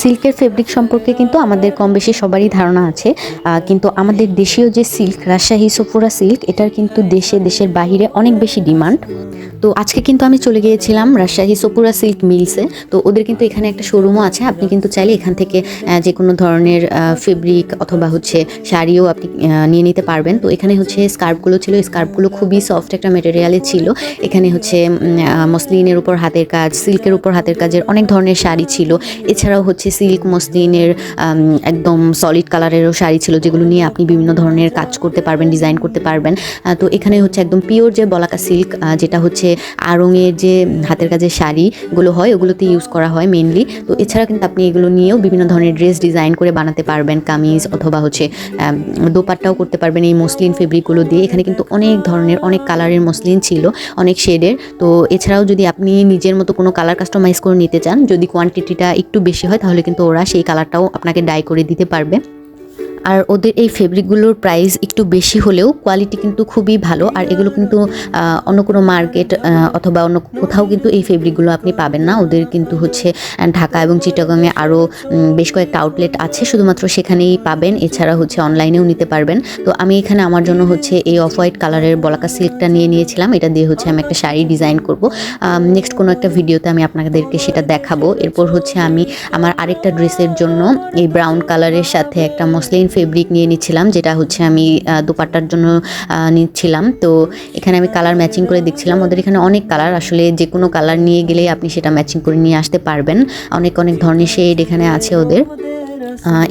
সিল্কের ফেব্রিক সম্পর্কে কিন্তু আমাদের কম বেশি সবারই ধারণা আছে। কিন্তু আমাদের দেশীয় যে সিল্ক, রাজশাহী সোফোরা সিল্ক, এটার কিন্তু দেশে, দেশের বাহিরে অনেক বেশি ডিমান্ড। তো আজকে কিন্তু আমি চলে গিয়েছিলাম রাজশাহী সোপুরা সিল্ক মিলসে। তো ওদের কিন্তু এখানে একটা শোরুমও আছে। আপনি কিন্তু চাইলে এখান থেকে যে কোনো ধরনের ফেব্রিক অথবা হচ্ছে শাড়িও আপনি নিয়ে নিতে পারবেন। তো এখানে হচ্ছে স্কার্ফগুলো ছিল। স্কার্ফগুলো খুবই সফট একটা মেটেরিয়ালে ছিল। এখানে হচ্ছে মসলিনের উপর হাতের কাজ, সিল্কের উপর হাতের কাজের অনেক ধরনের শাড়ি ছিল। এছাড়াও হচ্ছে সিল্ক, মসলিনের একদম সলিড কালারেরও শাড়ি ছিল, যেগুলো নিয়ে আপনি বিভিন্ন ধরনের কাজ করতে পারবেন ডিজাইন করতে পারবেন। তো এখানে হচ্ছে একদম পিওর যে বলাকা সিল্ক যেটা হচ্ছে আড়ঙের যে হাতের কাজের শাড়িগুলো হয়, ওগুলোতে ইউজ করা হয় মেনলি তো এছাড়া কিন্তু আপনি এগুলো নিয়েও বিভিন্ন ধরনের ড্রেস ডিজাইন করে বানাতে পারবেন, কামিজ অথবা হচ্ছে দোপাট্টাও করতে পারবেন এই মসলিন ফেব্রিকগুলো দিয়ে। এখানে কিন্তু অনেক ধরনের, অনেক কালারের মসলিন ছিল, অনেক শেডের তো এছাড়াও যদি আপনি নিজের মতো কোনো কালার কাস্টমাইজ করে নিতে চান, যদি কোয়ান্টিটিটা একটু বেশি হয় তাহলে কিন্তু ওরা সেই কালারটাও আপনাকে ডাই করে দিতে পারবে। আর ওদের এই ফেব্রিকগুলোর প্রাইস একটু বেশি হলেও কোয়ালিটি কিন্তু খুবই ভালো। আর এগুলো কিন্তু অন্য কোনো মার্কেট অথবা অন্য কোথাও কিন্তু এই ফেব্রিকগুলো আপনি পাবেন না। ওদের কিন্তু হচ্ছে ঢাকা এবং চিটাগাংয়ে আরও বেশ কয়েকটা আউটলেট আছে। শুধুমাত্র সেখানেই পাবেন। এছাড়া হচ্ছে অনলাইনেও নিতে পারবেন। তো আমি এখানে আমার জন্য হচ্ছে এই অফ হোয়াইট কালারের বলাকা সিল্কটা নিয়ে নিয়েছিলাম। এটা দিয়ে হচ্ছে আমি একটা শাড়ি ডিজাইন করব। নেক্সট কোনো একটা ভিডিওতে আমি আপনাদেরকে সেটা দেখাবো। এরপর হচ্ছে আমি আমার আরেকটা ড্রেসের জন্য এই ব্রাউন কালারের সাথে একটা মসলিন ফেব্রিক নিয়ে নিচ্ছিলাম, যেটা হচ্ছে আমি দুপাট্টার জন্য নিচ্ছিলাম। তো এখানে আমি কালার ম্যাচিং করে দেখছিলাম। ওদের এখানে অনেক কালার আসলে যে কোনো কালার নিয়ে গেলেই আপনি সেটা ম্যাচিং করে নিয়ে আসতে পারবেন। অনেক অনেক ধরনের শেড এখানে আছে ওদের।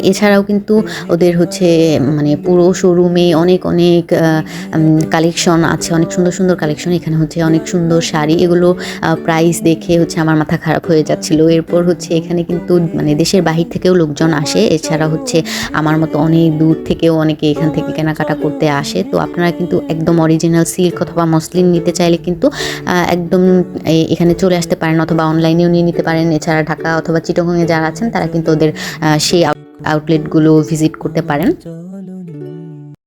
এছাড়াও কিন্তু ওদের হচ্ছে মানে পুরো শোরুমে অনেক অনেক কালেকশন আছে, অনেক সুন্দর সুন্দর কালেকশন এখানে হচ্ছে অনেক সুন্দর শাড়ি। এগুলো প্রাইস দেখে হচ্ছে আমার মাথা খারাপ হয়ে যাচ্ছিল। এরপর হচ্ছে এখানে কিন্তু মানে দেশের বাহির থেকেও লোকজন আসে। এছাড়া হচ্ছে আমার মতো অনেক দূর থেকেও অনেকে এখান থেকে কেনাকাটা করতে আসে। তো আপনারা কিন্তু একদম অরিজিনাল সিল্ক অথবা মসলিন নিতে চাইলে কিন্তু একদম এখানে চলে আসতে পারেন অথবা অনলাইনেও নিয়ে নিতে পারেন। এছাড়া ঢাকা অথবা চিটগংয়ে যারা আছেন, তারা কিন্তু ওদের সেই আউটলেটগুলো ভিজিট করতে পারেন।